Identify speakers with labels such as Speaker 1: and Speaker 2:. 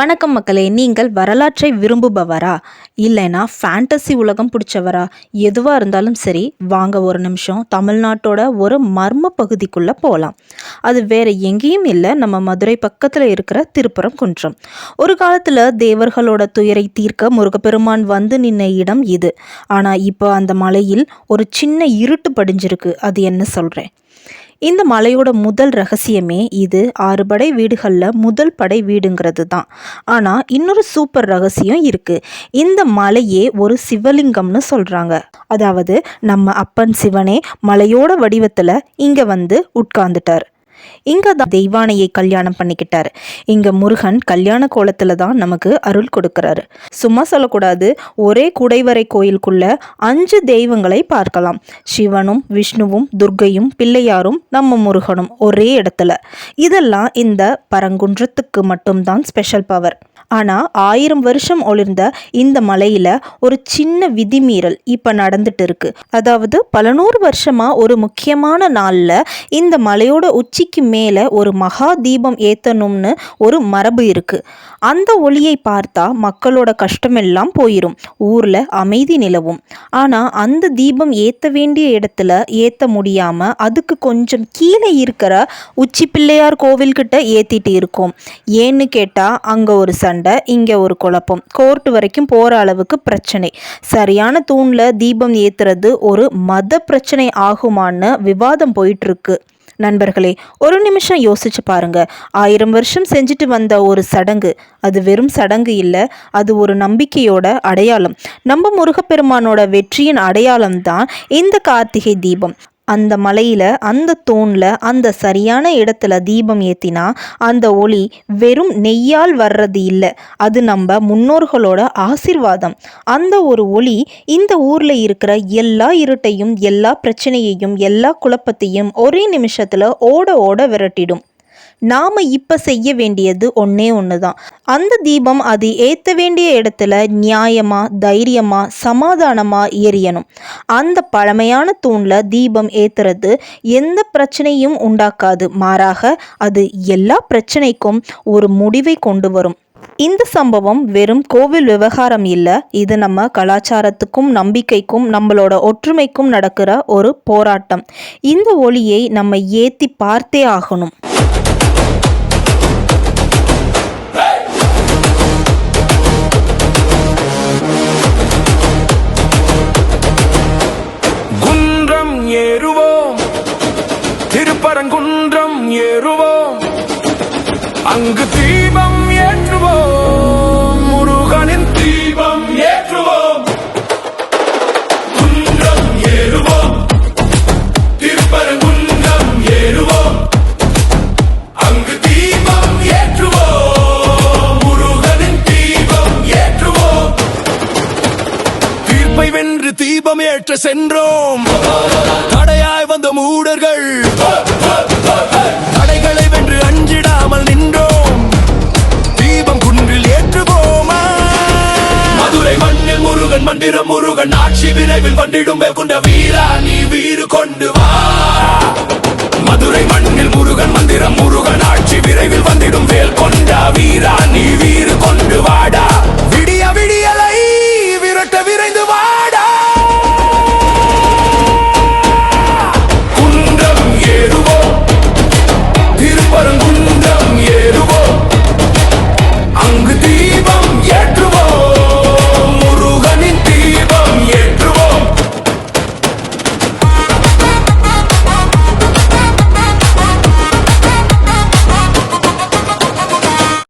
Speaker 1: வணக்கம் மக்களே நீங்கள் வரலாற்றை விரும்புபவரா? இல்லைனா ஃபேண்டசி உலகம் பிடிச்சவரா? எதுவாக இருந்தாலும் சரி வாங்க ஒரு நிமிஷம் தமிழ்நாட்டோட ஒரு மர்ம பகுதிக்குள்ளே போகலாம் அது வேற எங்கேயும் இல்லை நம்ம மதுரை பக்கத்தில் இருக்கிற திருப்புறம் குன்றம். ஒரு காலத்தில் தேவர்களோட துயரை தீர்க்க முருகப்பெருமான் வந்து நின்ன இடம் இது. ஆனால் இப்போ அந்த மலையில் ஒரு சின்ன இருட்டு படிஞ்சிருக்கு அது என்ன சொல்கிறேன் இந்த மலையோட முதல் ரகசியமே இது ஆறு படை வீடுகளில் முதல் படை வீடுங்கிறது தான் ஆனால் இன்னொரு சூப்பர் ரகசியம் இருக்குது இந்த மலையே ஒரு சிவலிங்கம்னு சொல்கிறாங்க அதாவது நம்ம அப்பன் சிவனே மலையோட வடிவத்தில் இங்கே வந்து உட்கார்ந்துட்டார். இங்கே தான் தெய்வானையை கல்யாணம் பண்ணிக்கிட்டார். இங்கே முருகன் கல்யாண கோலத்தில் தான் நமக்கு அருள் கொடுக்குறாரு. சும்மா சொல்லக்கூடாது ஒரே குடைவரை கோயிலுக்குள்ள அஞ்சு தெய்வங்களை பார்க்கலாம். சிவனும் விஷ்ணுவும் துர்கையும் பிள்ளையாரும் நம்ம முருகனும் ஒரே இடத்துல. இதெல்லாம் இந்த பரங்குன்றத்துக்கு மட்டும்தான் ஸ்பெஷல் பவர் ஆனால் ஆயிரம் வருஷம் ஒளிர்ந்த இந்த மலையில் ஒரு சின்ன விதிமீறல் இப்போ நடந்துட்டு இருக்கு. அதாவது பல நூறு வருஷமாக ஒரு முக்கியமான நாளில் இந்த மலையோட உச்சிக்கு மேலே ஒரு மகா தீபம் ஏற்றணும்னு ஒரு மரபு இருக்குது அந்த ஒளியை பார்த்தா மக்களோட கஷ்டமெல்லாம் போயிடும் ஊரில் அமைதி நிலவும். ஆனால் அந்த தீபம் ஏற்ற வேண்டிய இடத்துல ஏற்ற முடியாமல் அதுக்கு கொஞ்சம் கீழே இருக்கிற உச்சி பிள்ளையார் கோவில்கிட்ட ஏற்றிட்டு இருக்கோம். ஏன்னு கேட்டால் அங்கே ஒரு சண்டை இங்கே ஒரு குழப்பம். கோர்ட்டு வரைக்கும் போகிற அளவுக்கு பிரச்சனை. சரியான தூணில் தீபம் ஏற்றுறது ஒரு மத பிரச்சனை ஆகுமான்னு விவாதம் போயிட்டுருக்கு நண்பர்களே ஒரு நிமிஷம் யோசிச்சு பாருங்க. ஆயிரம் வருஷம் செஞ்சுட்டு வந்த ஒரு சடங்கு அது வெறும் சடங்கு இல்லை அது ஒரு நம்பிக்கையோட அடையாளம். நம்ம முருகப்பெருமானோட வெற்றியின் அடையாளம் தான் இந்த கார்த்திகை தீபம். அந்த மலையில் அந்த தூணில் அந்த சரியான இடத்துல தீபம் ஏற்றினா அந்த ஒளி வெறும் நெய்யால் வர்றது இல்லை. அது நம்ம முன்னோர்களோட ஆசிர்வாதம். அந்த ஒரு ஒளி இந்த ஊரில் இருக்கிற எல்லா இருட்டையும் எல்லா பிரச்சனையையும் எல்லா குழப்பத்தையும் ஒரே நிமிஷத்தில் ஓட ஓட விரட்டிடும். நாம் இப்போ செய்ய வேண்டியது ஒன்றே ஒன்று தான் அந்த தீபம் அது ஏற்ற வேண்டிய இடத்துல நியாயமாக தைரியமாக சமாதானமாக எரியணும். அந்த பழமையான தூணில் தீபம் ஏற்றுறது எந்த பிரச்சனையும் உண்டாக்காது. மாறாக அது எல்லா பிரச்சனைக்கும் ஒரு முடிவை கொண்டு வரும். இந்த சம்பவம் வெறும் கோவில் விவகாரம் இல்லை. இது நம்ம கலாச்சாரத்துக்கும் நம்பிக்கைக்கும் நம்மளோட ஒற்றுமைக்கும் நடக்கிற ஒரு போராட்டம். இந்த ஒளியை நம்ம ஏற்றி பார்த்தே ஆகணும்.
Speaker 2: அங்கு தீபம் ஏற்றுவோம். முருகனின் தீபம் ஏற்றுவோம். குன்றம் ஏறுவோம். திருப்பரங்குன்றம் ஏறுவோம். அங்கு தீபம் ஏற்றுவோம். முருகனின் தீபம் ஏற்றுவோம். தீர்ப்பை வென்று தீபம் ஏற்ற சென்றோம். தடையாய் வந்த மூடர்கள் முருகன் மந்திரம் முருகன் ஆட்சி விரைவில் வந்திடும் கொண்ட வீரா நீ வீறு கொண்டு வா. மதுரை மண்ணில் முருகன்